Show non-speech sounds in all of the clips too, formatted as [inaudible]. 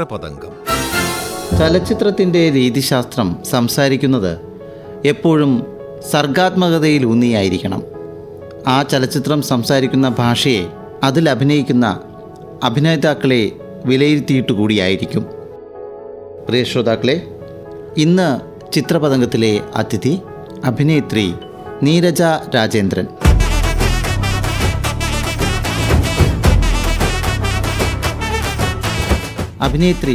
ചിത്രപതംഗം ചലച്ചിത്രത്തിന്റെ രീതിശാസ്ത്രം സംസാരിക്കുന്നത് എപ്പോഴും സർഗാത്മകതയിലൂന്നിയായിരിക്കണം ആ ചലച്ചിത്രം സംസാരിക്കുന്ന ഭാഷയെ അതിൽ അഭിനയിക്കുന്ന അഭിനേതാക്കളെ വിലയിരുത്തിയിട്ട് കൂടിയായിരിക്കും പ്രിയ ശ്രോതാക്കളെ ഇന്ന് ചിത്രപതംഗത്തിലെ അതിഥി അഭിനേത്രി നീരജ രാജേന്ദ്രൻ. അഭിനേത്രി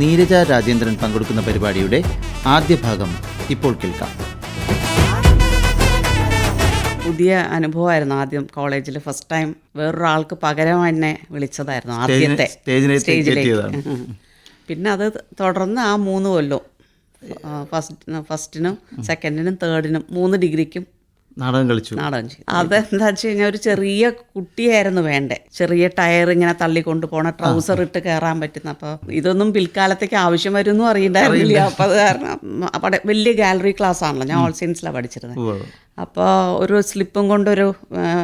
നീരജ രാജേന്ദ്രൻ പങ്കെടുക്കുന്ന പരിപാടിയുടെ ആദ്യ ഭാഗം ഇപ്പോൾ കേൾക്കാം. പുതിയ അനുഭവമായിരുന്നു ആദ്യം കോളേജിൽ. ഫസ്റ്റ് ടൈം വേറൊരാൾക്ക് പകരം എന്നെ വിളിച്ചതായിരുന്നു ആദ്യത്തെ. സ്റ്റേജിലേക്ക്. പിന്നെ അത് തുടർന്ന് ആ മൂന്ന് കൊല്ലം ഫസ്റ്റ് ഫസ്റ്റിനും സെക്കൻഡിനും തേർഡിനും മൂന്ന് ഡിഗ്രിക്കും നാടകം കളിച്ചു. നാടകം ചെയ്തു. അതെന്താ വെച്ച് കഴിഞ്ഞാൽ ഒരു ചെറിയ കുട്ടിയായിരുന്നു വേണ്ടേ. ചെറിയ ടയർ ഇങ്ങനെ തള്ളിക്കൊണ്ട് പോണ ട്രൗസർ ഇട്ട് കയറാൻ പറ്റുന്ന അപ്പോൾ ഇതൊന്നും പിൽക്കാലത്തേക്ക് ആവശ്യം വരുമെന്നും അറിയണ്ടായിരുന്നില്ല. അപ്പോൾ അത് കാരണം വലിയ ഗാലറി ക്ലാസ് ആണല്ലോ ഞാൻ ഓൾ സയൻസിലാണ് പഠിച്ചിരുന്നത്. അപ്പോൾ ഒരു സ്ലിപ്പും കൊണ്ടൊരു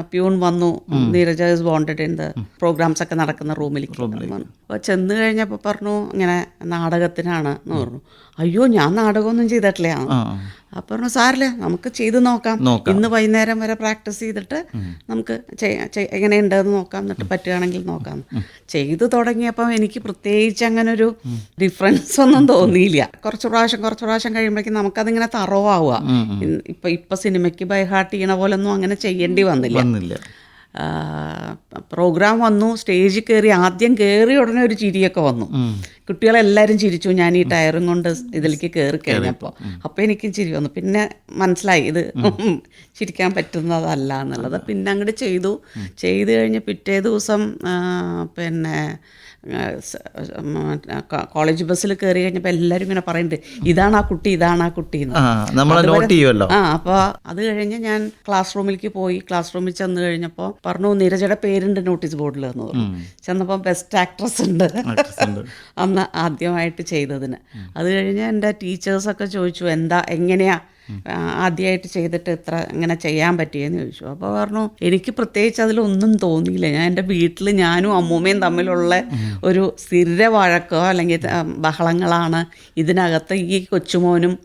പ്യൂൺ വന്നു. Neeraja is wanted in the programs ഒക്കെ നടക്കുന്ന റൂമിലേക്ക്. വന്നു അപ്പോൾ ചെന്ന് കഴിഞ്ഞപ്പോൾ പറഞ്ഞു ഇങ്ങനെ നാടകത്തിനാണ് എന്ന് പറഞ്ഞു. അയ്യോ ഞാൻ നാടകമൊന്നും ചെയ്തിട്ടില്ല. ആ. അപ്പോൾ പറഞ്ഞു സാറില്ല നമുക്ക് ചെയ്ത് നോക്കാം. ഇന്ന് വൈകുന്നേരം വരെ പ്രാക്ടീസ് ചെയ്തിട്ട് നമുക്ക് എങ്ങനെയുണ്ടെന്ന് നോക്കാം എന്നിട്ട് പറ്റുകയാണെങ്കിൽ നോക്കാം. ചെയ്ത് തുടങ്ങിയപ്പം എനിക്ക് പ്രത്യേകിച്ച് അങ്ങനെ ഒരു ഡിഫറൻസ് ഒന്നും തോന്നിയില്ല. കുറച്ച് പ്രാവശ്യം കുറച്ച് പ്രാവശ്യം കഴിയുമ്പോഴേക്കും നമുക്കതിങ്ങനെ തറവാവുക. ഇപ്പം ഇപ്പം സിനിമയ്ക്ക് ബൈ ഹാർട്ട് ചെയ്യണ പോലൊന്നും അങ്ങനെ ചെയ്യേണ്ടി വന്നില്ല. വന്നില്ല. പ്രോഗ്രാം വന്നു. സ്റ്റേജിൽ കയറി ആദ്യം കയറി ഉടനെ ഒരു ചിരിയൊക്കെ വന്നു. കുട്ടികളെല്ലാവരും ചിരിച്ചു. ഞാൻ ഈ ടയറും കൊണ്ട് ഇതിലേക്ക് കയറി കഴിഞ്ഞപ്പോൾ അപ്പോൾ എനിക്കും ചിരി വന്നു. പിന്നെ മനസ്സിലായി ഇത് ചിരിക്കാൻ പറ്റുന്നതല്ല എന്നുള്ളത്. പിന്നെ അങ്ങോട്ട് ചെയ്തു. ചെയ്തു കഴിഞ്ഞ് പിറ്റേ ദിവസം പിന്നെ കോളേജ് ബസ്സിൽ കയറി കഴിഞ്ഞപ്പോൾ എല്ലാവരും ഇങ്ങനെ പറയുന്നുണ്ട് ഇതാണ് ആ കുട്ടി ഇതാണ് ആ കുട്ടി എന്ന്. ആ അപ്പോൾ അത് കഴിഞ്ഞ് ഞാൻ ക്ലാസ് റൂമിലേക്ക് പോയി. ക്ലാസ് റൂമിൽ ചെന്ന് കഴിഞ്ഞപ്പോൾ പറഞ്ഞു നീരജയുടെ പേരുണ്ട് നോട്ടീസ് ബോർഡിൽ എന്ന് പറഞ്ഞു. ചെന്നപ്പോൾ ബെസ്റ്റ് ആക്ട്രസ് ഉണ്ട്. അന്ന് ആദ്യമായിട്ട് ചെയ്തതിന്. അത് കഴിഞ്ഞ് എന്റെ ടീച്ചേഴ്സൊക്കെ ചോദിച്ചു എന്താ എങ്ങനെയാ ആദ്യമായിട്ട് ചെയ്തിട്ട് ഇത്ര ഇങ്ങനെ ചെയ്യാൻ പറ്റിയെന്ന് ചോദിച്ചു. അപ്പോൾ പറഞ്ഞു എനിക്ക് പ്രത്യേകിച്ച് അതിലൊന്നും തോന്നിയില്ല. ഞാൻ എന്റെ വീട്ടിൽ ഞാനും അമ്മൂമ്മയും തമ്മിലുള്ള ഒരു സ്ഥിര വഴക്കോ അല്ലെങ്കിൽ ബഹളങ്ങളാണ് ഇതിനകത്ത് ഈ കൊച്ചുമോനും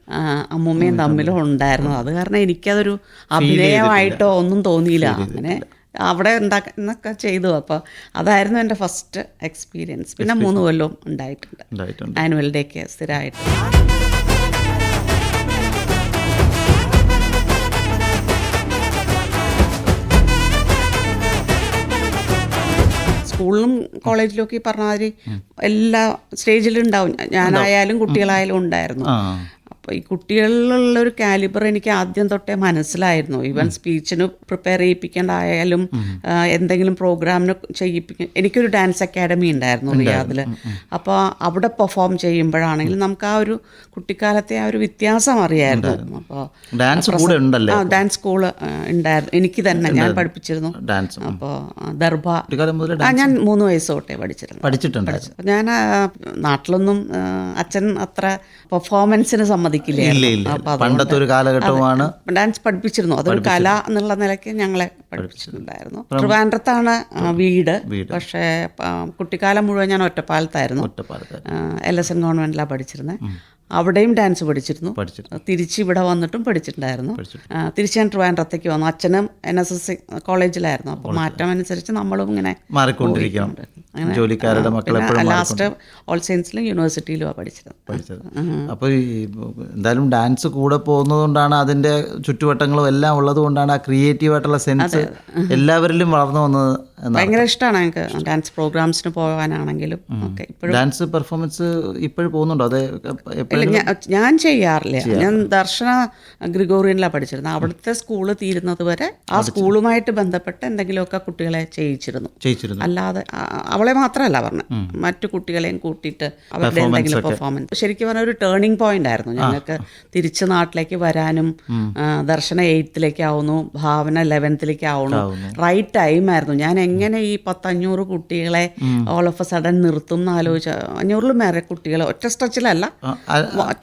അമ്മൂമ്മയും തമ്മിലും ഉണ്ടായിരുന്നത്. അത് കാരണം എനിക്കതൊരു അഭിനയമായിട്ടോ ഒന്നും തോന്നിയില്ല. അങ്ങനെ അവിടെ ഉണ്ടാക്കുന്നൊക്കെ ചെയ്തു. അപ്പോൾ അതായിരുന്നു എന്റെ ഫസ്റ്റ് എക്സ്പീരിയൻസ് പിന്നെ മൂന്ന് കൊല്ലവും ഉണ്ടായിട്ടുണ്ട്. ആനുവൽ ഡേക്ക് സ്ഥിരമായിട്ട്. സ്കൂളിലും കോളേജിലും ഒക്കെ ഈ പറഞ്ഞ മാതിരി എല്ലാ സ്റ്റേജിലും ഉണ്ടാവും. ഞാനായാലും കുട്ടികളായാലും ഉണ്ടായിരുന്നു. അപ്പോൾ ഈ കുട്ടികളിലുള്ള ഒരു കാലിബർ എനിക്ക് ആദ്യം തൊട്ടേ മനസ്സിലായിരുന്നു. ഈവൻ സ്പീച്ചിന് പ്രിപ്പയർ ചെയ്യിപ്പിക്കേണ്ടായാലും എന്തെങ്കിലും പ്രോഗ്രാമിന് ചെയ്യിപ്പിക്ക എനിക്കൊരു ഡാൻസ് അക്കാഡമി ഉണ്ടായിരുന്നു റിയാദിൽ അപ്പോൾ അവിടെ പെർഫോം ചെയ്യുമ്പോഴാണെങ്കിലും നമുക്ക് ആ ഒരു കുട്ടിക്കാലത്തെ ആ ഒരു വ്യത്യാസം അറിയായിരുന്നു. അപ്പോൾ ഡാൻസ് കൂടെ ഉണ്ടല്ലേ? ഡാൻസ് സ്കൂൾ ഉണ്ടായിരുന്നു. എനിക്ക് തന്നെ ഞാൻ പഠിപ്പിച്ചിരുന്നു. ഡാൻസ്. അപ്പോൾ ദർഭ ഞാൻ മൂന്ന് വയസ്സ് തൊട്ടേ പഠിച്ചിരുന്നു പഠിച്ചിട്ടുണ്ട് ഞാൻ നാട്ടിലൊന്നും അച്ഛൻ അത്ര പെർഫോമൻസിന് സമ്മതിക്കില്ല? പണ്ടത്തെ ഒരു കാലഘട്ടമാണ് ഡാൻസ് പഠിപ്പിച്ചിരുന്നു. അതൊരു കല എന്നുള്ള നിലയ്ക്ക് ഞങ്ങളെ പഠിപ്പിച്ചിട്ടുണ്ടായിരുന്നു. ട്രിവാൻഡ്രത്താണ് വീട്. പക്ഷേ കുട്ടിക്കാലം മുഴുവൻ ഞാൻ ഒറ്റപ്പാലത്തായിരുന്നു. ഒറ്റപ്പാലത്ത് എൽ എസ് എൻ ഗവൺമെന്റിലാണ് പഠിച്ചിരുന്നത് അവിടെയും ഡാൻസ് പഠിച്ചിരുന്നു. തിരിച്ച് ഇവിടെ വന്നിട്ടും പഠിച്ചിട്ടുണ്ടായിരുന്നു. തിരിച്ച് ഞാൻ ട്രിവാൻഡ്രത്തേക്ക് വന്നു. അച്ഛനും എൻ എസ് എസ് കോളേജിലായിരുന്നു അപ്പോൾ മാറ്റം അനുസരിച്ച് നമ്മളും ഇങ്ങനെ മാറിക്കൊണ്ടിരിക്കണം. ജോലിക്കാരുടെ എപ്പോഴും ലാസ്റ്റ് ഓൾ സയൻസിലും യൂണിവേഴ്സിറ്റിയിലുമാണ് പഠിച്ചിരുന്നത് അപ്പോൾ എന്തായാലും ഡാൻസ് കൂടെ പോകുന്നതുകൊണ്ടാണ് അതിന്റെ ചുറ്റുവട്ടങ്ങളും എല്ലാം ഉള്ളത് കൊണ്ടാണ് ആ ക്രിയേറ്റീവ് ആയിട്ടുള്ള സെൻസ് എല്ലാവരിലും വളർന്നു വന്നത്. ഭയങ്കര ഇഷ്ടമാണ് ഞങ്ങൾക്ക് ഡാൻസ് പ്രോഗ്രാംസിന് പോകാനാണെങ്കിലും ഒക്കെ. ഇപ്പോഴും ഡാൻസ് പെർഫോമൻസ് ഇപ്പോഴും പോകുന്നുണ്ടോ? അതെ ഞാൻ ചെയ്യാറില്ല. ഞാൻ ദർശന ഗ്രിഗോറിയനിലാണ് പഠിച്ചിരുന്നത്. അവിടുത്തെ സ്കൂൾ തീരുന്നത് വരെ ആ സ്കൂളുമായിട്ട് ബന്ധപ്പെട്ട് എന്തെങ്കിലുമൊക്കെ കുട്ടികളെ ചെയ്യിച്ചിരുന്നു. ചെയ്യിച്ചിരുന്നു. അല്ലാതെ അവളെ മാത്രമല്ല പറഞ്ഞു മറ്റു കുട്ടികളെയും കൂട്ടിയിട്ട് അവരുടെ എന്തെങ്കിലും പെർഫോമൻസ് ശരിക്കും പറഞ്ഞ ഒരു ടേണിംഗ് പോയിന്റ് ആയിരുന്നു. ഞങ്ങൾക്ക് തിരിച്ച് നാട്ടിലേക്ക് വരാനും ദർശന എയ്ത്തിലേക്ക് ആവുന്നു ഭാവന ലെവൻത്തിലേക്ക് ആവുന്നു. റൈറ്റ് ടൈം ആയിരുന്നു. ഞാൻ എങ്ങനെ ഈ പത്തഞ്ഞൂറ് കുട്ടികളെ ഓൾ ഓഫ് എ സഡൻ നിർത്തും എന്ന് ആലോചിച്ച അഞ്ഞൂറിലും മേറെ കുട്ടികളെ ഒറ്റ സ്ട്രെച്ചിലല്ല.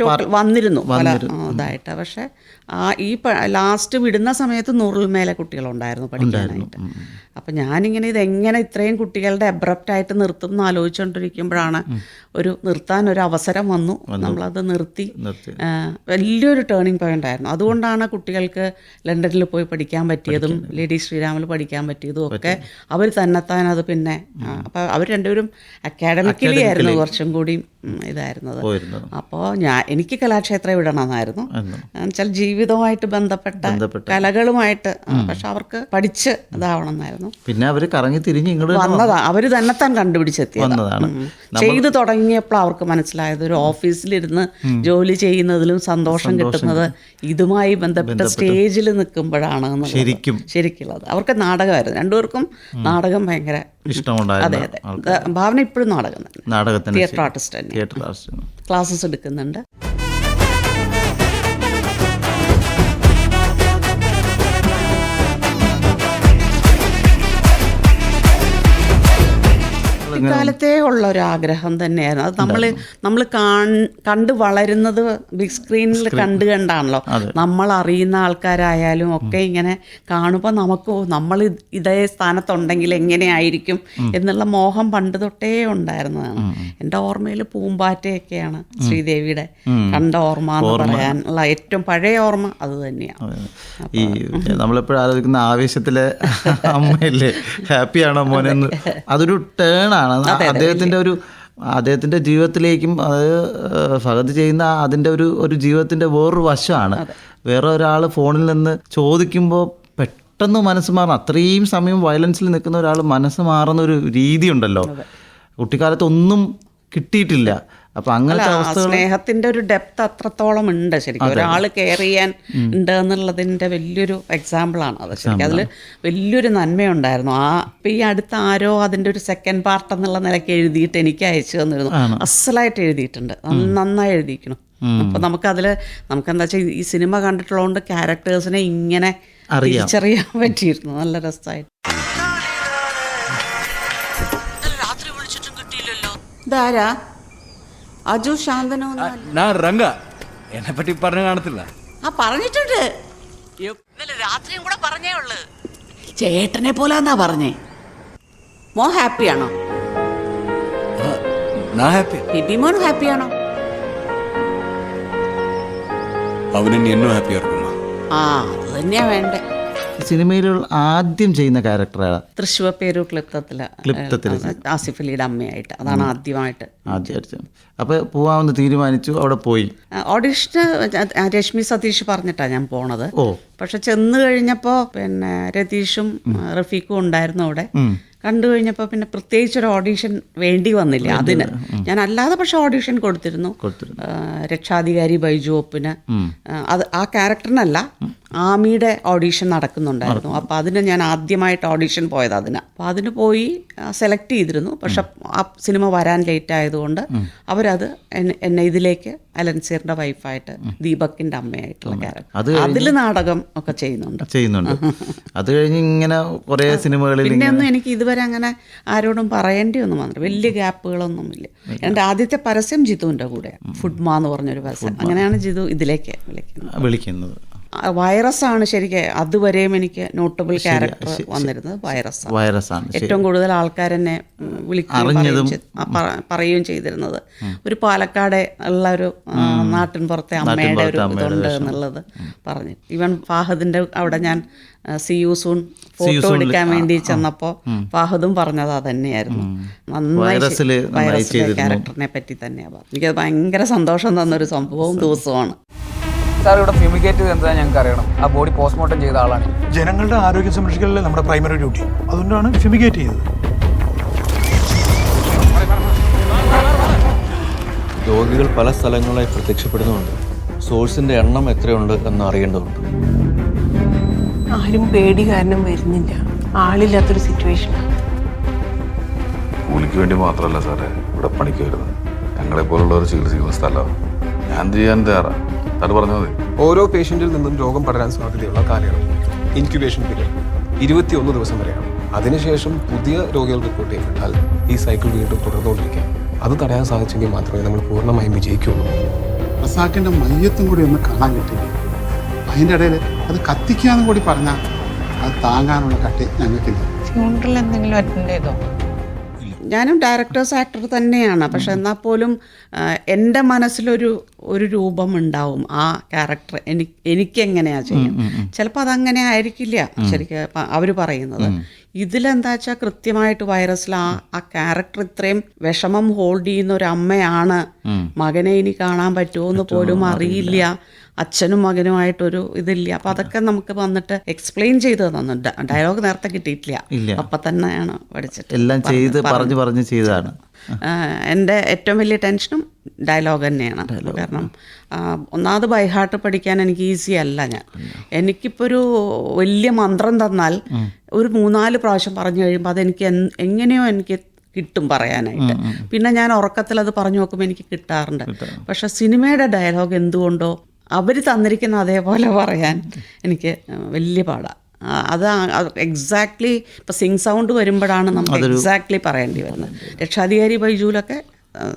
ടോട്ടൽ വന്നിരുന്നു. പല ഇതായിട്ട് പക്ഷെ ആ ഈ ലാസ്റ്റ് വിടുന്ന സമയത്ത് നൂറിൽ മേലെ കുട്ടികളുണ്ടായിരുന്നു പഠിക്കാനായിട്ട്. അപ്പം ഞാനിങ്ങനെ ഇതെങ്ങനെ ഇത്രയും കുട്ടികളുടെ അബ്രപ്റ്റായിട്ട് നിർത്തും എന്ന് ആലോചിച്ചുകൊണ്ടിരിക്കുമ്പോഴാണ് ഒരു നിർത്താൻ ഒരു അവസരം വന്നു. നമ്മളത് നിർത്തി. വലിയൊരു ടേണിംഗ് പോയിന്റ് ആയിരുന്നു. അതുകൊണ്ടാണ് കുട്ടികൾക്ക് ലണ്ടനിൽ പോയി പഠിക്കാൻ പറ്റിയതും ലേഡി ശ്രീരാമിൽ പഠിക്കാൻ പറ്റിയതും ഒക്കെ അവർ തന്നെത്താൻ അത് പിന്നെ അപ്പം അവർ രണ്ടുപേരും അക്കാഡമിക്കലി ആയിരുന്നു കുറച്ചും കൂടി ഇതായിരുന്നത്. അപ്പോൾ ഞാൻ എനിക്ക് കലാക്ഷേത്രം വിടണമെന്നായിരുന്നു എന്ന്. എന്നുവെച്ചാൽ ജീവിതവുമായിട്ട് ബന്ധപ്പെട്ട. കലകളുമായിട്ട് പക്ഷെ അവർക്ക് പഠിച്ച് ഇതാവണം എന്നായിരുന്നു പിന്നെ അവർ കറങ്ങി തിരിഞ്ഞ് ഇങ്ങോട്ട് വന്നതാ. അവർ താൻ കണ്ടുപിടിച്ചെത്തി വന്നതാണ്. ചെയ്തു തുടങ്ങിയപ്പോൾ അവർക്ക് മനസ്സിലായത്. ഒരു ഓഫീസിലിരുന്ന് ജോലി ചെയ്യുന്നതിലും സന്തോഷം കിട്ടുന്നത് ഇതുമായി ബന്ധപ്പെട്ട സ്റ്റേജിൽ നിൽക്കുമ്പോഴാണ്. ശരിക്കും. ശരിക്കുള്ളത്. അവർക്ക് നാടകമായിരുന്നു. രണ്ടുപേർക്കും നാടകം ഭയങ്കര അതെ ഇഷ്ടമുണ്ടായിരുന്നു അതെ അതെ. ഭാവന ഇപ്പോഴും നാടകം തന്നെ. തിയേറ്റർ ആർട്ടിസ്റ്റ് തന്നെ തിയേറ്റർ ആർട്ടിസ്റ്റ്. ക്ലാസ്സസ് എടുക്കുന്നുണ്ട്. ഇക്കാലത്തേ ഉള്ള ഒരു ആഗ്രഹം തന്നെയായിരുന്നു. അത് നമ്മൾ നമ്മൾ കണ്ട് വളരുന്നത് ബിഗ് സ്ക്രീനിൽ കണ്ട് കണ്ടാണല്ലോ. നമ്മൾ അറിയുന്ന ആൾക്കാരായാലും ഒക്കെ ഇങ്ങനെ കാണുമ്പോൾ നമുക്ക് നമ്മൾ ഇത് ഇതേ സ്ഥാനത്തുണ്ടെങ്കിൽ എങ്ങനെയായിരിക്കും എന്നുള്ള മോഹം പണ്ട് തൊട്ടേ ഉണ്ടായിരുന്നതാണ്. എന്റെ ഓർമ്മയിൽ പൂമ്പാറ്റയൊക്കെയാണ് ശ്രീദേവിയുടെ കണ്ട ഓർമ്മ എന്ന് പറയാനുള്ള ഏറ്റവും പഴയ ഓർമ്മ അത് തന്നെയാണ് ഈ നമ്മളെപ്പോഴും ആലോചിക്കുന്ന ആവേശത്തിലെ അമ്മയല്ലേ? ഹാപ്പിയാണോ മോനെന്ന്? അതൊരു ടേൺ ആണ്. അദ്ദേഹത്തിന്റെ ഒരു അദ്ദേഹത്തിന്റെ ജീവിതത്തിലേക്കും അത് ഫഹദ് ചെയ്യുന്ന അതിന്റെ ഒരു ഒരു ജീവിതത്തിന്റെ വേറൊരു വശമാണ്. വേറെ ഒരാൾ ഫോണിൽ നിന്ന് ചോദിക്കുമ്പോൾ പെട്ടെന്ന് മനസ്സ് മാറണം അത്രയും സമയം വയലൻസിൽ നിൽക്കുന്ന ഒരാൾ മനസ്സ് മാറുന്ന ഒരു രീതിയുണ്ടല്ലോ. കുട്ടിക്കാലത്ത് ഒന്നും കിട്ടിയിട്ടില്ല. അപ്പൊ അങ്ങനത്തെ അവസ്ഥ സ്നേഹത്തിന്റെ ഒരു ഡെപ്ത് അത്രത്തോളം ഉണ്ട് ശരിക്കും. ഒരാൾ കെയർ ചെയ്യാൻ ഉണ്ട് എന്നുള്ളതിന്റെ വലിയൊരു എക്സാമ്പിൾ ആണ് അത് ശരിക്കും. അതിൽ വലിയൊരു നന്മയുണ്ടായിരുന്നു. ആ ഇപ്പൊ ഈ അടുത്ത ആരോ അതിന്റെ ഒരു സെക്കൻഡ് പാർട്ട് എന്നുള്ള നിലയ്ക്ക് എഴുതിയിട്ട് എനിക്ക് അയച്ചു തന്നിരുന്നു. അസലായിട്ട് എഴുതിയിട്ടുണ്ട്. നന്ന- നന്നായി എഴുതിയിരിക്കണം അപ്പൊ നമുക്കതിൽ നമുക്ക് എന്താ വെച്ചാൽ ഈ സിനിമ കണ്ടിട്ടുള്ളതുകൊണ്ട് ക്യാരക്ടേഴ്സിനെ ഇങ്ങനെ തിരിച്ചറിയാൻ പറ്റിയിരുന്നു. നല്ല രസമായിട്ട് രാത്രി വിളിച്ചിട്ടും കിട്ടിയില്ലല്ലോ ഇതാരാ? അജു ശാന്തനോ ഞാൻ രംഗ. എന്നെ പറ്റി പറഞ്ഞു കാണത്തില്ല. ആ പറഞ്ഞിട്ടുണ്ട്. ഇന്നലെ രാത്രിയും കൂടെ പറഞ്ഞേ ഉള്ളു. ചേട്ടനെ പോലെ എന്നാ പറഞ്ഞേ. മോ ഹാപ്പിയാണോ? ഞാൻ ഹാപ്പി. ബിബി മോൻ ഹാപ്പിയാണോ? അവന് എന്നും ഹാപ്പി ആയിരിക്കും ആ അത് തന്നെയാ വേണ്ടേ. സിനിമയിലുള്ള ആദ്യം ചെയ്യുന്ന ക്യാരക്ടറാണ് തൃശ്ശൂർ പേരു ക്ലിപ്തത്തിൽ ക്ലിപ്തത്തിൽ ആസിഫ് അലിയുടെ അമ്മയായിട്ട്. അതാണ് ആദ്യമായിട്ട്. ആദ്യമായിട്ട്. അപ്പൊ പോവാമെന്ന് തീരുമാനിച്ചു അവിടെ പോയി. ഓഡിഷൻ രശ്മി സതീഷ് പറഞ്ഞിട്ടാ ഞാൻ പോണത്. ഓ. പക്ഷെ ചെന്ന് കഴിഞ്ഞപ്പോൾ പിന്നെ രതീഷും റഫീഖും ഉണ്ടായിരുന്നു അവിടെ. കണ്ടു കഴിഞ്ഞപ്പോൾ പിന്നെ പ്രത്യേകിച്ച് ഒരു ഓഡീഷൻ വേണ്ടി വന്നില്ല അതിന്. ഞാൻ അല്ലാതെ പക്ഷെ ഓഡീഷൻ കൊടുത്തിരുന്നു. കൊടുത്തിരുന്നു. രക്ഷാധികാരി ബൈജു ഒപ്പിന് അത് ആ ക്യാരക്ടറിനല്ല ആമിയുടെ ഓഡീഷൻ നടക്കുന്നുണ്ടായിരുന്നു. അപ്പോൾ അതിന് ഞാൻ ആദ്യമായിട്ട് ഓഡീഷൻ പോയത് അതിന്. അപ്പോൾ അതിന് പോയി സെലക്ട് ചെയ്തിരുന്നു. പക്ഷെ ആ സിനിമ വരാൻ ലേറ്റ് ആയതുകൊണ്ട് അവരത് എന്നെ- എന്നെ ഇതിലേക്ക് അലൻസീറിന്റെ വൈഫായിട്ട് ദീപക്കിന്റെ അമ്മയായിട്ടുള്ള ക്യാരക്ടർ അതിൽ നാടകം ഒക്കെ ചെയ്യുന്നുണ്ട്. ചെയ്യുന്നുണ്ട്. അത് കഴിഞ്ഞ് ഇങ്ങനെ കുറെ സിനിമകളിൽ പിന്നെ ഒന്നും എനിക്ക് ഇതുവരെ അങ്ങനെ ആരോടും പറയേണ്ടി ഒന്നും വന്നില്ല വലിയ ഗ്യാപ്പുകളൊന്നും ഇല്ല. എന്റെ ആദ്യത്തെ പരസ്യം ജിതുവിന്റെ കൂടെ ഫുഡ്മ എന്ന് പറഞ്ഞൊരു പരസ്യം. അങ്ങനെയാണ് ജിതു ഇതിലേക്ക് വിളിക്കുന്നത്. വിളിക്കുന്നത്. വൈറസ് ആണ് ശരിക്കും അതുവരെയും എനിക്ക് നോട്ടബിൾ ക്യാരക്ടർ വന്നിരുന്നത് വൈറസ് ആണ് വൈറസാണ്. ശരി. ഏറ്റവും കൂടുതൽ ആൾക്കാർ എന്നെ വിളിക്കുകയും പറയുകയും ചെയ്തിരുന്നത്. ഒരു പാലക്കാട് ഉള്ള ഒരു നാട്ടിൻ പുറത്തെ അമ്മയുടെ ഒരു ഇതുണ്ട് എന്നുള്ളത് പറഞ്ഞു. ഈവൻ ഫാഹദിന്റെ അവിടെ ഞാൻ സി യു സൂൺ ഫോട്ടോ എടുക്കാൻ വേണ്ടി ചെന്നപ്പോൾ ഫാഹദും പറഞ്ഞത് അതന്നെയായിരുന്നു. നന്നായി ക്യാരക്ടറിനെ പറ്റി തന്നെയാണ് എനിക്കത് ഭയങ്കര സന്തോഷം തന്നൊരു സംഭവവും ദിവസമാണ്. സാർ ഇവിടെ ഫ്യൂമിഗേറ്റ് ചെയ്ത് എന്താ ഞങ്ങൾക്ക് അറിയണം? ആ ബോഡി പോസ്റ്റ്മോർട്ടം ചെയ്ത ആളാണ്. ജനങ്ങളുടെ ആരോഗ്യം സംരക്ഷിക്കലല്ലേ നമ്മുടെ പ്രൈമറി ഡ്യൂട്ടി അതുകൊണ്ടാണ് ഫ്യൂമിഗേറ്റ് ചെയ്തത്. രോഗികൾ പല സ്ഥലങ്ങളിലായി പ്രത്യക്ഷപ്പെടുന്നുണ്ട് സോഴ്സിന്റെ എണ്ണം എത്രയുണ്ട് എന്ന് അറിയേണ്ടതുണ്ട്. ആരും പേടി കാരണം വരുന്നില്ല. ആളില്ലാത്തൊരു സിറ്റുവേഷനാണ് കൂലിക്ക് വേണ്ടി മാത്രമല്ല സാറേ ഇവിടെ പണിക്ക് വരുന്നത്. ഞങ്ങളെ പോലുള്ളവർ ചികിത്സിക്കുന്ന സ്ഥലമാണ്. ഞാൻ ചെയ്യാൻ തയ്യാറാ സാറ് പറഞ്ഞത് ഓരോ പേഷ്യന്റിൽ നിന്നും രോഗം പടരാൻ സാധ്യതയുള്ള കാലയളവ്. ഇൻക്യുബേഷൻ പീരീഡ് ഇരുപത്തിയൊന്ന് ദിവസം വരെയാണ്. അതിനുശേഷം പുതിയ രോഗികൾ റിപ്പോർട്ട് ചെയ്യപ്പെട്ടാൽ ഈ സൈക്കിൾ വീണ്ടും തുടർന്നുകൊണ്ടിരിക്കാം അത് തടയാൻ സാധിച്ചെങ്കിൽ മാത്രമേ നമ്മൾ പൂർണമായും വിജയിക്കുള്ളൂ റസാക്കിന്റെ മയ്യത്തും കൂടി ഒന്ന് കാണാൻ കിട്ടില്ല അതിന്റെ ഇടയിൽ അത് കത്തിക്കാന്നും കൂടി പറഞ്ഞാൽ അത് താങ്ങാനുള്ള കട്ടി ഞങ്ങൾക്കില്ല. ഫ്യൂണറൽ എന്തെങ്കിലും അറ്റൻഡ് ചെയ്തോ? ഞാനും ഡയറക്ടേഴ്സ് ആക്ടർ തന്നെയാണ്. പക്ഷെ എന്നാൽ പോലും എന്റെ മനസ്സിലൊരു ഒരു രൂപം ഉണ്ടാവും ആ ക്യാരക്ടർ എനിക്ക് എനിക്കെങ്ങനെയാ ചെയ്യും ചിലപ്പോൾ അതങ്ങനെ ആയിരിക്കില്ല ശരിക്കും അവർ പറയുന്നത്. ഇതിലെന്താ വെച്ചാൽ കൃത്യമായിട്ട് വൈറസിൽ ആ ആ ക്യാരക്ടർ ഇത്രയും വിഷമം ഹോൾഡ് ചെയ്യുന്ന ഒരു അമ്മയാണ്. മകനെ ഇനി കാണാൻ പറ്റുമോ എന്ന് പോലും അറിയില്ല. അച്ഛനും മകനുമായിട്ടൊരു ഇതില്ല. അപ്പൊ അതൊക്കെ നമുക്ക് വന്നിട്ട് എക്സ്പ്ലെയിൻ ചെയ്ത് തന്നു ഡയലോഗ് നേരത്തെ കിട്ടിയിട്ടില്ല. അപ്പൊ തന്നെയാണ് പഠിച്ചിട്ട് എല്ലാം ചെയ്ത് പറഞ്ഞു പറഞ്ഞു ചെയ്തതാണ്. എന്റെ എന്റെ ഏറ്റവും വലിയ ടെൻഷനും ഡയലോഗ് തന്നെയാണ്. കാരണം ഒന്നാമത് ബൈഹാർട്ട് പഠിക്കാൻ എനിക്ക് ഈസി അല്ല ഞാൻ. എനിക്കിപ്പോൾ ഒരു വലിയ മന്ത്രം തന്നാൽ ഒരു മൂന്നാൽ പ്രാവശ്യം പറഞ്ഞു കഴിയുമ്പോൾ അതെനിക്ക് എനിക്ക് എങ്ങനെയോ എനിക്ക് കിട്ടും പറയാനായിട്ട്. പിന്നെ ഞാൻ ഉറക്കത്തിൽ അത് പറഞ്ഞു നോക്കുമ്പോൾ എനിക്ക് കിട്ടാറുണ്ട്. പക്ഷെ സിനിമയുടെ ഡയലോഗ് എന്തുകൊണ്ടോ അവർ തന്നിരിക്കുന്ന അതേപോലെ പറയാൻ എനിക്ക് വലിയ പാടാണ് അത് എക്സാക്ട്ലി ഇപ്പം സിങ് സൗണ്ട് വരുമ്പോഴാണ് നമുക്ക് എക്സാക്ട്ലി പറയേണ്ടി വരുന്നത്. രക്ഷാധികാരി ബൈജുവിലൊക്കെ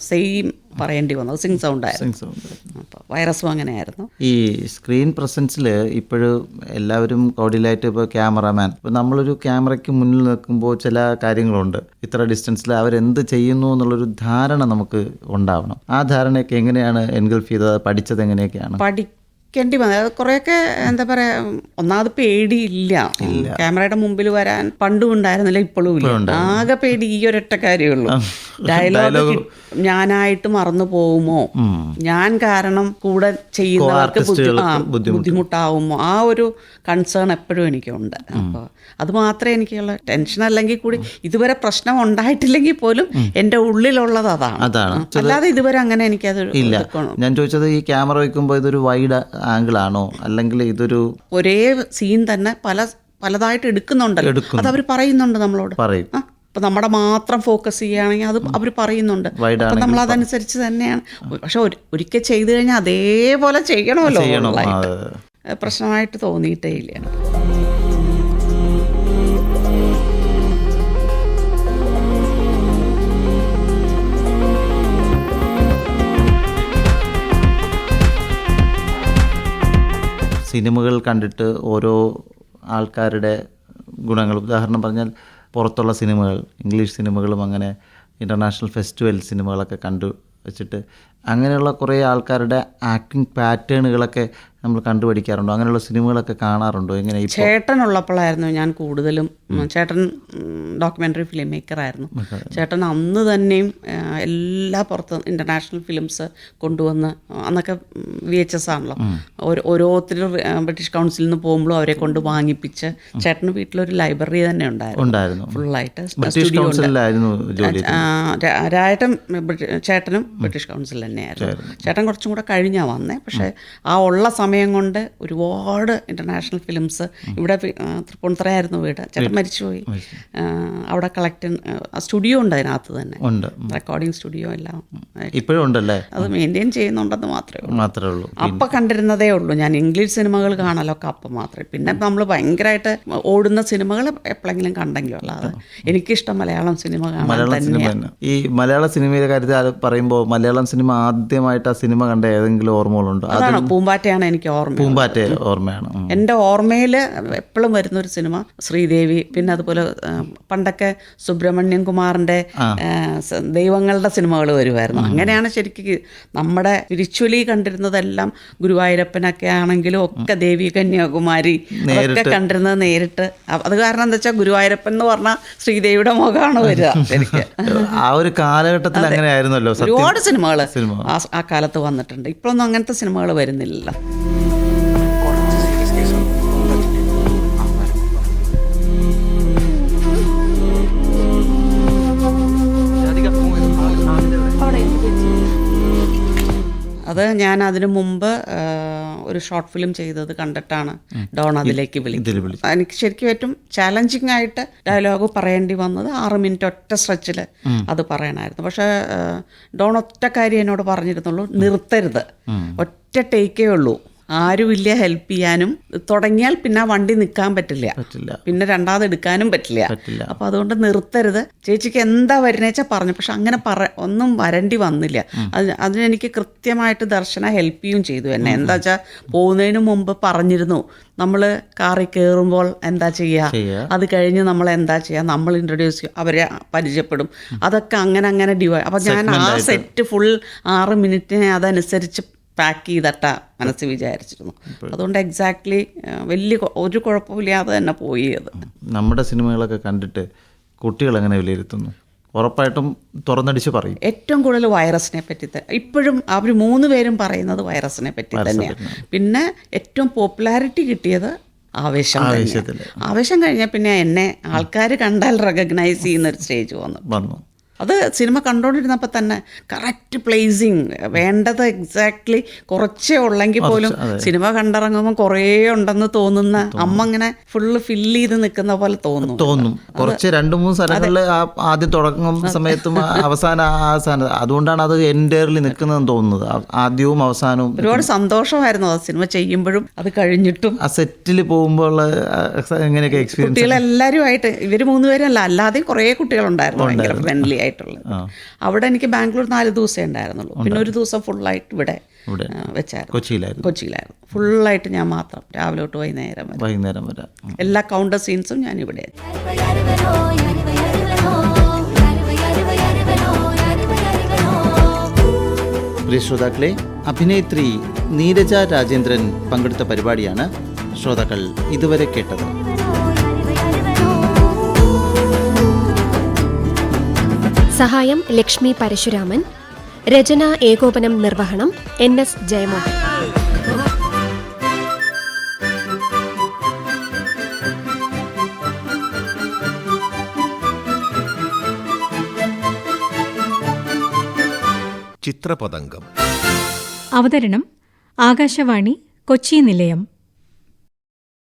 സെയിം പറയേണ്ടി വന്നത് സിങ് സൗണ്ട് ആയിരുന്നു. അപ്പോൾ വൈറസും അങ്ങനെയായിരുന്നു. ഈ സ്ക്രീൻ പ്രസൻസിൽ ഇപ്പോഴും എല്ലാവരും കോഡിലായിട്ട് ഇപ്പോൾ ക്യാമറമാൻ. ഇപ്പോൾ നമ്മളൊരു ക്യാമറയ്ക്ക് മുന്നിൽ നിൽക്കുമ്പോൾ ചില കാര്യങ്ങളുണ്ട്. ഇത്ര ഡിസ്റ്റൻസിൽ അവരെന്ത് ചെയ്യുന്നു എന്നുള്ളൊരു ധാരണ നമുക്ക് ഉണ്ടാവണം. ആ ധാരണയൊക്കെ എങ്ങനെയാണ് എൻഗൾഫ് ചെയ്തത്? പഠിച്ചത് എങ്ങനെയൊക്കെയാണ്? പഠിക്കേണ്ടി വന്നത് അത് കുറേയൊക്കെ എന്താ പറയാ ഒന്നാമത് പേടിയില്ല. ക്യാമറയുടെ മുമ്പിൽ വരാൻ പണ്ടും ഉണ്ടായിരുന്നില്ല ഇപ്പോഴും ഇല്ല. ആകെ പേടി ഈ ഒരൊറ്റ കാര്യമുള്ളൂ. ഡയലോഗ് ഞാനായിട്ട് മറന്നു പോകുമോ? ഞാൻ കാരണം കൂടെ ചെയ്യുന്നവർക്ക് ബുദ്ധിമുട്ടാവുമോ? ആ ഒരു കൺസേൺ എപ്പോഴും എനിക്കുണ്ട്. അപ്പോൾ അത് മാത്രമേ എനിക്കുള്ള ടെൻഷൻ അല്ലെങ്കിൽ കൂടി ഇതുവരെ പ്രശ്നം ഉണ്ടായിട്ടില്ലെങ്കിൽ പോലും എന്റെ ഉള്ളിലുള്ളത് അതാണ്. അതാണ്. അല്ലാതെ ഇതുവരെ അങ്ങനെ എനിക്കത് ഇല്ല. ഞാൻ ചോദിച്ചത് ഈ ക്യാമറ വയ്ക്കുമ്പോൾ ഇതൊരു വൈഡ് ആംഗിൾ ആണോ? അല്ലെങ്കിൽ ഇതൊരു ഒരേ സീൻ തന്നെ പല പലതായിട്ട് എടുക്കുന്നുണ്ടല്ലോ. അത് അവർ പറയുന്നുണ്ട് നമ്മളോട്. പറയും. അപ്പൊ ഇപ്പൊ നമ്മുടെ മാത്രം ഫോക്കസ് ചെയ്യുകയാണെങ്കിൽ അത് അവർ പറയുന്നുണ്ട്. അപ്പൊ നമ്മൾ അതനുസരിച്ച് തന്നെയാണ്. പക്ഷെ ഒരിക്കൽ ചെയ്തു കഴിഞ്ഞാൽ അതേപോലെ ചെയ്യണമല്ലോ. പ്രശ്നമായിട്ട് തോന്നിയിട്ടേ ഇല്ല സിനിമകൾ കണ്ടിട്ട് ഓരോ ആൾക്കാരുടെ ഗുണങ്ങൾ. ഉദാഹരണം പറഞ്ഞാൽ പുറത്തുള്ള സിനിമകൾ ഇംഗ്ലീഷ് സിനിമകളും അങ്ങനെ ഇന്റർനാഷണൽ ഫെസ്റ്റിവൽ സിനിമകളൊക്കെ കണ്ടു വെച്ചിട്ട് അങ്ങനെയുള്ള കുറേ ആൾക്കാരുടെ ആക്ടിങ് പാറ്റേണുകളൊക്കെ നമ്മൾ കണ്ടുപഠിക്കാറുണ്ടോ? അങ്ങനെയുള്ള സിനിമകളൊക്കെ കാണാറുണ്ടോ? എങ്ങനെ ചേട്ടൻ ചേട്ടനുള്ളപ്പോഴായിരുന്നു ഞാൻ കൂടുതലും ചേട്ടൻ ഡോക്യുമെന്ററി ഫിലിം മേക്കറായിരുന്നു ചേട്ടൻ അന്ന് തന്നെയും എല്ലാ പുറത്ത് ഇന്റർനാഷണൽ ഫിലിംസ് കൊണ്ടുവന്ന് അന്നൊക്കെ വി എച്ച് എസ് ആണല്ലോ. ഓരോ- ഓരോരുത്തരും ബ്രിട്ടീഷ് കൗൺസിലിൽ നിന്ന് പോകുമ്പോഴും അവരെ കൊണ്ട് വാങ്ങിപ്പിച്ച് ചേട്ടന് വീട്ടിലൊരു ലൈബ്രറി തന്നെ ഉണ്ടായിരുന്നു. ഫുള്ളായിട്ട് രായട്ടൻ ചേട്ടനും ബ്രിട്ടീഷ് കൗൺസിൽ തന്നെയായിരുന്നു. ചേട്ടൻ കുറച്ചും കൂടെ കഴിഞ്ഞാ വന്നേ. പക്ഷേ ആ ഉള്ള സമയം കൊണ്ട് ഒരുപാട് ഇന്റർനാഷണൽ ഫിലിംസ് ഇവിടെ തൃപ്പൂണിത്തറയായിരുന്നു വീട്. ചേട്ടൻ മരിച്ചുപോയി. അവിടെ കളക്ട് സ്റ്റുഡിയോ ഉണ്ട് അതിനകത്ത് തന്നെ. റെക്കോർഡിംഗ് സ്റ്റുഡിയോ എല്ലാം. ഇപ്പോഴും ഉണ്ടല്ലേ? അത് മെയിന്റെയിൻ ചെയ്യുന്നുണ്ടെന്ന് മാത്രമേ മാത്രമേ ഉള്ളൂ. അപ്പം കണ്ടിരുന്നതേ ഉള്ളൂ. ഞാൻ ഇംഗ്ലീഷ് സിനിമകൾ കാണലൊക്കെ അപ്പം മാത്രമേ. പിന്നെ നമ്മൾ ഭയങ്കരമായിട്ട് ഓടുന്ന സിനിമകൾ എപ്പോഴെങ്കിലും കണ്ടെങ്കിലും അല്ലാതെ എനിക്കിഷ്ടം മലയാളം സിനിമ കാണാൻ തന്നെയാണ് ഈ മലയാള സിനിമയുടെ കാര്യത്തിൽ പറയുമ്പോൾ മലയാളം സിനിമ ആദ്യമായിട്ട് ആ സിനിമ കണ്ട ഏതെങ്കിലും ഓർമ്മകളുണ്ടോ? അതാണ്? പൂമ്പാറ്റയാണ് എനിക്ക് ഓർമ്മ പൂമ്പാറ്റ ഓർമ്മയാണ്. എന്റെ ഓർമ്മയിൽ എപ്പോഴും വരുന്ന ഒരു സിനിമ ശ്രീദേവി പിന്നെ അതുപോലെ പണ്ടൊക്കെ സുബ്രഹ്മണ്യം കുമാറിന്റെ ദൈവങ്ങളുടെ സിനിമകൾ വരുമായിരുന്നു. അങ്ങനെയാണ് ശരിക്കും നമ്മുടെ സ്പിരിച്വലി കണ്ടിരുന്നതെല്ലാം ഗുരുവായൂരപ്പനൊക്കെ ആണെങ്കിലും ഒക്കെ ദേവി കന്യാകുമാരി ഒക്കെ കണ്ടിരുന്നത് നേരിട്ട്. അത് കാരണം എന്താ വെച്ചാൽ ഗുരുവായൂരപ്പൻ എന്ന് പറഞ്ഞാൽ ശ്രീദേവിയുടെ മുഖമാണ് വരിക എനിക്ക് ആ ഒരു കാലഘട്ടത്തിൽ അങ്ങനെ ആയിരുന്നല്ലോ ഒരുപാട് സിനിമകൾ ആ കാലത്ത് വന്നിട്ടുണ്ട്. ഇപ്പോഴൊന്നും അങ്ങനത്തെ സിനിമകൾ വരുന്നില്ലല്ലോ. അത് ഞാൻ അതിനു മുമ്പ് ഒരു ഷോർട്ട് ഫിലിം ചെയ്തത് കണ്ടിട്ടാണ് ഡോൺ അതിലേക്ക് വിളിക്കുന്നത് എനിക്ക് ശരിക്കും ഏറ്റവും ചാലഞ്ചിങ് ആയിട്ട് ഡയലോഗ് പറയേണ്ടി വന്നത് ആറ് മിനിറ്റ് ഒറ്റ സ്ട്രെച്ചിൽ അത് പറയണമായിരുന്നു പക്ഷേ ഡോൺ ഒറ്റ കാര്യം എന്നോട് പറഞ്ഞിരുന്നുള്ളൂ നിർത്തരുത്. ഒറ്റ ടേക്കേ ഉള്ളൂ. ആരുമില്ല ഹെൽപ്പ് ചെയ്യാനും. തുടങ്ങിയാൽ പിന്നെ ആ വണ്ടി നിൽക്കാൻ പറ്റില്ല. പറ്റില്ല. പിന്നെ രണ്ടാമത് എടുക്കാനും പറ്റില്ല. പറ്റില്ല. അപ്പോൾ അതുകൊണ്ട് നിർത്തരുത്. ചേച്ചിക്ക് എന്താ വരുന്നേച്ചാ പറഞ്ഞു. പക്ഷെ അങ്ങനെ പറ ഒന്നും വരണ്ടി വന്നില്ല. അത് അതിനെനിക്ക് കൃത്യമായിട്ട് ദർശന ഹെൽപ്പ് ചെയ്യും ചെയ്തു എന്നെ. എന്താ വെച്ചാൽ പോകുന്നതിന് മുമ്പ് പറഞ്ഞിരുന്നു. നമ്മൾ കാറിൽ കയറുമ്പോൾ എന്താ ചെയ്യുക ചെയ്യുക. അത് കഴിഞ്ഞ് നമ്മൾ എന്താ ചെയ്യുക നമ്മൾ ഇൻട്രൊഡ്യൂസ് ചെയ്യും. അവരെ പരിചയപ്പെടും. അതൊക്കെ അങ്ങനെ അങ്ങനെ ഡിവൈഡ് അപ്പം ഞാൻ ആ സെറ്റ് ഫുൾ ആറ് മിനിറ്റിനെ അതനുസരിച്ച് പാക്ക് ചെയ്തിട്ട മനസ്സ് വിചാരിച്ചിരുന്നു അതുകൊണ്ട് എക്സാക്ട്ലി വലിയ ഒരു കുഴപ്പമില്ലാതെ തന്നെ പോയി അത്. നമ്മുടെ സിനിമകളൊക്കെ കണ്ടിട്ട് കുട്ടികൾ എങ്ങനെ വിലയിരുത്തുന്നു? ഉറപ്പായിട്ടും തുറന്നടിച്ച് പറയും. ഏറ്റവും കൂടുതൽ വൈറസിനെ പറ്റി ഇപ്പോഴും അവർ മൂന്ന് പേരും പറയുന്നത് വൈറസിനെ പറ്റി തന്നെയാണ് പിന്നെ ഏറ്റവും പോപ്പുലാരിറ്റി കിട്ടിയത് ആവേശം. ആവേശം കഴിഞ്ഞാൽ പിന്നെ എന്നെ ആൾക്കാർ കണ്ടാൽ റെക്കഗ്നൈസ് ചെയ്യുന്ന ഒരു സ്റ്റേജ് വന്നു. വന്നു. അത് സിനിമ കണ്ടുകൊണ്ടിരുന്നപ്പോൾ തന്നെ കറക്റ്റ് പ്ലേസിങ് വേണ്ടത് എക്സാക്ട്ലി കുറച്ചേ ഉള്ളെങ്കിൽ പോലും സിനിമ കണ്ടിറങ്ങുമ്പോൾ കുറേ ഉണ്ടെന്ന് തോന്നുന്ന അമ്മ ഇങ്ങനെ ഫുള്ള് ഫില്ല് ചെയ്ത് നിൽക്കുന്ന പോലെ തോന്നും. തോന്നും. കുറച്ച് രണ്ട് മൂന്ന് സ്ഥലങ്ങളിൽ ആദ്യം തുടങ്ങും സമയത്തും അവസാന ആ [laughs] അതുകൊണ്ടാണ് അത് എന്റയർലി നിൽക്കുന്നതെന്ന് തോന്നുന്നത്. ആദ്യവും അവസാനവും ഒരുപാട് സന്തോഷമായിരുന്നു ആ സിനിമ ചെയ്യുമ്പോഴും അത് കഴിഞ്ഞിട്ടും. ആ സെറ്റിൽ പോകുമ്പോൾ എങ്ങനെയൊക്കെ എക്സ്പീരിയൻസ് കുട്ടികളെല്ലാവരും ആയിട്ട് ഇവർ മൂന്നുപേരല്ല അല്ലാതെയും കുറേ കുട്ടികളുണ്ടായിരുന്നു ഭയങ്കര ഫ്രണ്ട്ലി ആയിട്ടുള്ളത്. അവിടെ എനിക്ക് ബാംഗ്ലൂർ നാല് ദിവസമേ ഉണ്ടായിരുന്നുള്ളൂ. പിന്നെ ഒരു ദിവസം ഫുള്ളായിട്ട് ഇവിടെ വെച്ചായിരുന്നു. കൊച്ചിയിലായിരുന്നു. കൊച്ചിയിലായിരുന്നു. ഫുള്ളായിട്ട് ഞാൻ മാത്രം രാവിലെ തൊട്ട് വൈകുന്നേരം വരെ. വൈകുന്നേരം വരെ. എല്ലാ കൗണ്ടർ സീൻസും ഞാൻ ഇവിടെ പ്രിയ ശ്രോതാക്കളെ അഭിനേത്രി നീരജ രാജേന്ദ്രൻ പങ്കെടുത്ത പരിപാടിയാണ് ശ്രോതാക്കൾ ഇതുവരെ കേട്ടത്. സഹായം ലക്ഷ്മി പരശുരാമൻ രചന ഏകോപനം നിർവഹണം എൻ എസ് ജയമോഹൻ. ചിത്രപതംഗം. അവതരണം ആകാശവാണി കൊച്ചി നിലയം.